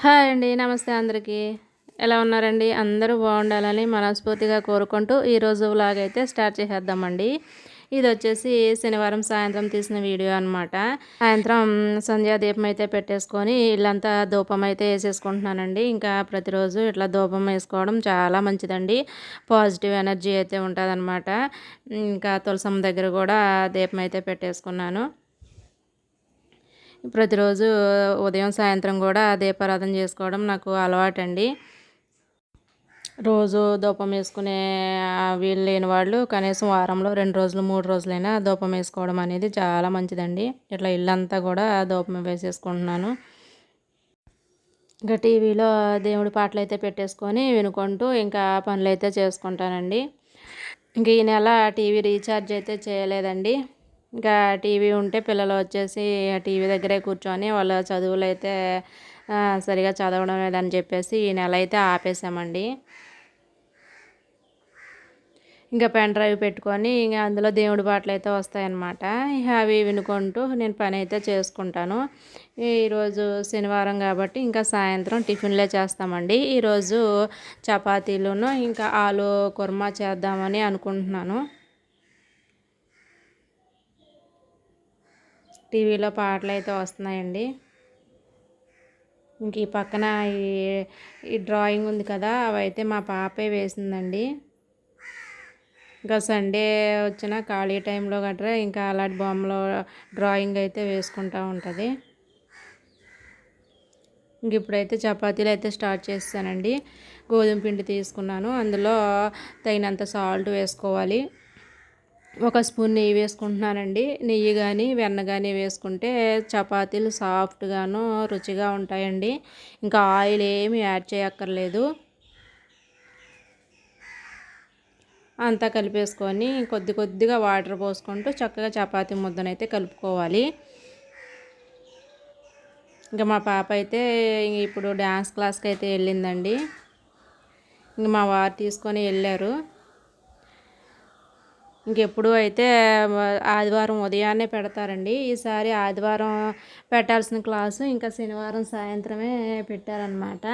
Hi అండి నమస్తే అందరికీ. ఎలా ఉన్నారండి? అందరూ బాగుండాలని మనస్ఫూర్తిగా కోరుకుంటూ ఈరోజు వ్లాగ్ అయితే స్టార్ట్ చేసేద్దామండి. ఇది వచ్చేసి శనివారం సాయంత్రం తీసిన వీడియో అనమాట సాయంత్రం సంధ్యా దీపం అయితే పెట్టేసుకొని ఇల్లంతా ధూపం అయితే వేసేసుకుంటున్నానండి. ఇంకా ప్రతిరోజు ఇట్లా ధూపం వేసుకోవడం చాలా మంచిదండి. పాజిటివ్ ఎనర్జీ అయితే ఉంటుంది ఇంకా తులసమ్మ దగ్గర కూడా దీపం అయితే పెట్టేసుకున్నాను. ప్రతిరోజు ఉదయం సాయంత్రం కూడా దీపారాధన చేసుకోవడం నాకు అలవాటండి. రోజు దూపం వేసుకునే వీలు లేని వాళ్ళు కనీసం వారంలో రెండు రోజులు మూడు రోజులైనా దూపం వేసుకోవడం అనేది చాలా మంచిదండి. ఇట్లా ఇల్లంతా కూడా దూపం వేసేసుకుంటున్నాను. ఇంకా టీవీలో దేవుడి పాటలు అయితే పెట్టేసుకొని వినుకుంటూ ఇంకా పనులు అయితే చేసుకుంటానండి. ఇంక ఈ నెల టీవీ రీఛార్జ్ అయితే చేయలేదండి. ఇంకా టీవీ ఉంటే పిల్లలు వచ్చేసి టీవీ దగ్గరే కూర్చొని వాళ్ళ చదువులు అయితే సరిగా చదవడం లేదని చెప్పేసి ఈ నెల అయితే ఆపేసామండి. ఇంకా పెన్ డ్రైవ్ పెట్టుకొని ఇంకా అందులో దేవుడి పాటలు అయితే వస్తాయన్నమాట. అవి వినుకుంటూ నేను పని అయితే చేసుకుంటాను. ఈరోజు శనివారం కాబట్టి ఇంకా సాయంత్రం టిఫిన్లే చేస్తామండి. ఈరోజు చపాతీలును ఇంకా ఆలు కుర్మా చేద్దామని అనుకుంటున్నాను. టీవీలో పాటలు అయితే వస్తున్నాయండి. ఇంక ఈ పక్కన ఈ ఈ డ్రాయింగ్ ఉంది కదా అవైతే మా పాపే వేసిందండి. ఇంకా సండే వచ్చిన ఖాళీ టైంలో గట్రా ఇంకా అలాంటి బొమ్మలో డ్రాయింగ్ అయితే వేసుకుంటూ ఉంటుంది. ఇంక ఇప్పుడైతే చపాతీలు అయితే స్టార్ట్ చేస్తానండి. గోధుమ పిండి తీసుకున్నాను అందులో తగినంత సాల్ట్ వేసుకోవాలి. ఒక స్పూన్ నెయ్యి వేసుకుంటున్నానండి. నెయ్యి కానీ వెన్న కానీ వేసుకుంటే చపాతీలు సాఫ్ట్గాను రుచిగా ఉంటాయండి. ఇంకా ఆయిల్ ఏమి యాడ్ చేయక్కర్లేదు. అంతా కలిపేసుకొని కొద్ది కొద్దిగా వాటర్ పోసుకుంటూ చక్కగా చపాతీ ముద్దనైతే కలుపుకోవాలి. ఇంకా మా పాప అయితే ఇప్పుడు డ్యాన్స్ క్లాస్కి అయితే వెళ్ళిందండి. ఇంక మా వారు తీసుకొని వెళ్ళారు. ఇంకెప్పుడు అయితే ఆదివారం ఉదయాన్నే పెడతారండి. ఈసారి ఆదివారం పెట్టాల్సిన క్లాసు ఇంకా శనివారం సాయంత్రమే పెట్టారనమాట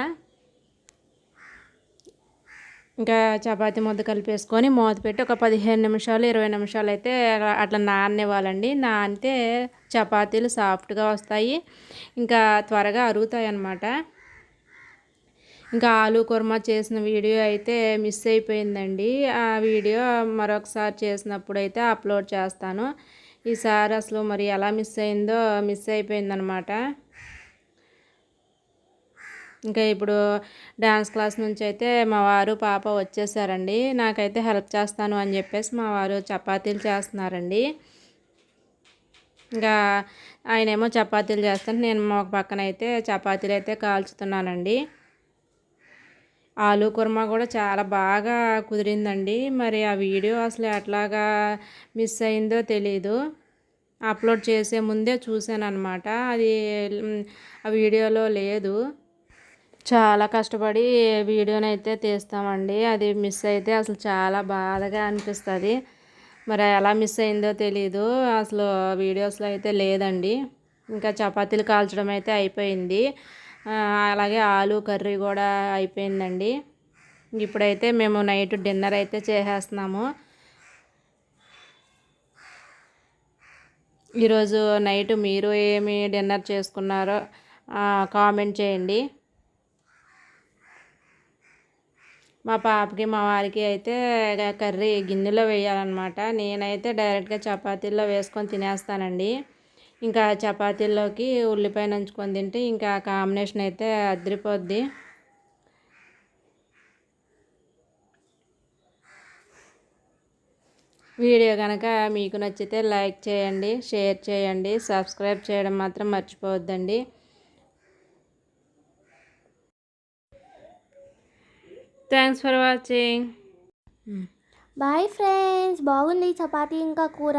ఇంకా చపాతి ముద్ద కలిపేసుకొని మూత పెట్టి ఒక పదిహేను నిమిషాలు ఇరవై నిమిషాలు అయితే అట్లా నాననివ్వాలండి. నానితే చపాతీలు సాఫ్ట్గా వస్తాయి. ఇంకా త్వరగా అరుగుతాయి అన్నమాట ఇంకా ఆలు కుర్మా చేసిన వీడియో అయితే మిస్ అయిపోయిందండి. ఆ వీడియో మరొకసారి చేసినప్పుడు అయితే అప్లోడ్ చేస్తాను. ఈసారి అసలు మరి ఎలా మిస్ అయిందో మిస్ అయిపోయిందనమాట. ఇంకా ఇప్పుడు డ్యాన్స్ క్లాస్ నుంచి అయితే మా వారు పాప వచ్చేసారండి. నాకైతే హెల్ప్ చేస్తాను అని చెప్పేసి మా వారు చపాతీలు చేస్తున్నారండి. ఇంకా ఆయనేమో చపాతీలు చేస్తాను నేను ఒక పక్కన అయితే చపాతీలు అయితే కాల్చుతున్నానండి. ఆలు కుర్మా కూడా చాలా బాగా కుదిరిందండి. మరి ఆ వీడియో అసలు ఎట్లాగా మిస్ అయిందో తెలీదు. అప్లోడ్ చేసే ముందే చూశాను అనమాట అది ఆ వీడియోలో లేదు. చాలా కష్టపడి వీడియోని అయితే తీస్తామండి. అది మిస్ అయితే అసలు చాలా బాధగా అనిపిస్తుంది. మరి ఎలా మిస్ అయిందో తెలీదు. అసలు వీడియోస్లో అయితే లేదండి. ఇంకా చపాతీలు కాల్చడం అయితే అయిపోయింది. అలాగే ఆలు కర్రీ కూడా అయిపోయిందండి. ఇప్పుడైతే మేము నైట్ డిన్నర్ అయితే చేసేస్తున్నాము. ఈరోజు నైట్ మీరు ఏమి డిన్నర్ చేసుకున్నారో కామెంట్ చేయండి. మా పాపకి మా వారికి అయితే కర్రీ గిన్నెలో వేయాలన్నమాట. నేనైతే డైరెక్ట్గా చపాతీల్లో వేసుకొని తినేస్తానండి. ఇంకా చపాతీల్లోకి ఉల్లిపాయ నంచుకొని తింటే ఇంకా కాంబినేషన్ అయితే అద్రిపోద్ది. వీడియో కనుక మీకు నచ్చితే లైక్ చేయండి షేర్ చేయండి సబ్స్క్రైబ్ చేయడం మాత్రం మర్చిపోవద్దండి. Thanks for watching. Bye friends బాగుంది చపాతీ ఇంకా కూర.